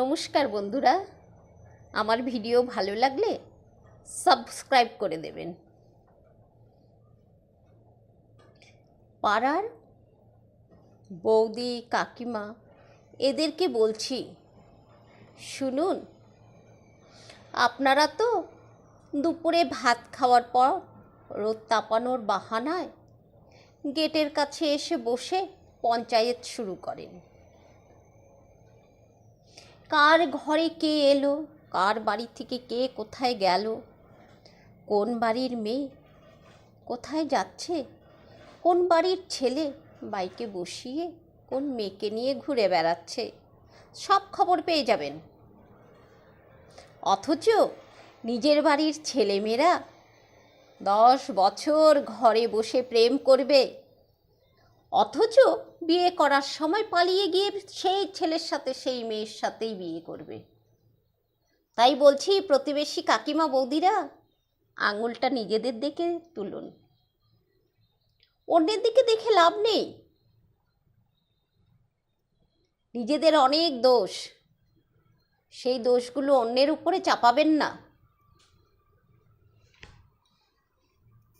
নমস্কার বন্ধুরা। আমার ভিডিও ভালো লাগলে সাবস্ক্রাইব করে দেবেন। পাড়ার বৌদি, কাকিমা, এদেরকে বলছি, শুনুন, আপনারা তো দুপুরে ভাত খাওয়ার পর রোদ তাপানোর বাহানায় গেটের কাছে এসে বসে পঞ্চায়েত শুরু করেন। কার ঘরে কে এলো? কার বাড়ি থেকে কে কোথায় গেল? কোন বাড়ির মেয়ে? কোথায় যাচ্ছে? কোন বাড়ির ছেলে? বাইকে বসিয়ে কোন মেয়েকে নিয়ে ঘুরে বেড়াচ্ছে? সব খবর পেয়ে যাবেন। অথচ নিজের বাড়ির ছেলেমেয়েরা দশ বছর ঘরে বসে প্রেম করবে। অথচ বিয়ে করার সময় পালিয়ে গিয়ে সেই ছেলের সাথে, সেই মেয়ের সাথেই বিয়ে করবে। তাই বলছি, প্রতিবেশী কাকিমা বৌদিরা, আঙুলটা নিজেদের দিকে তুলুন। অন্যের দিকে দেখে লাভ নেই। নিজেদের অনেক দোষ। সেই দোষগুলো অন্যের উপরে চাপাবেন না।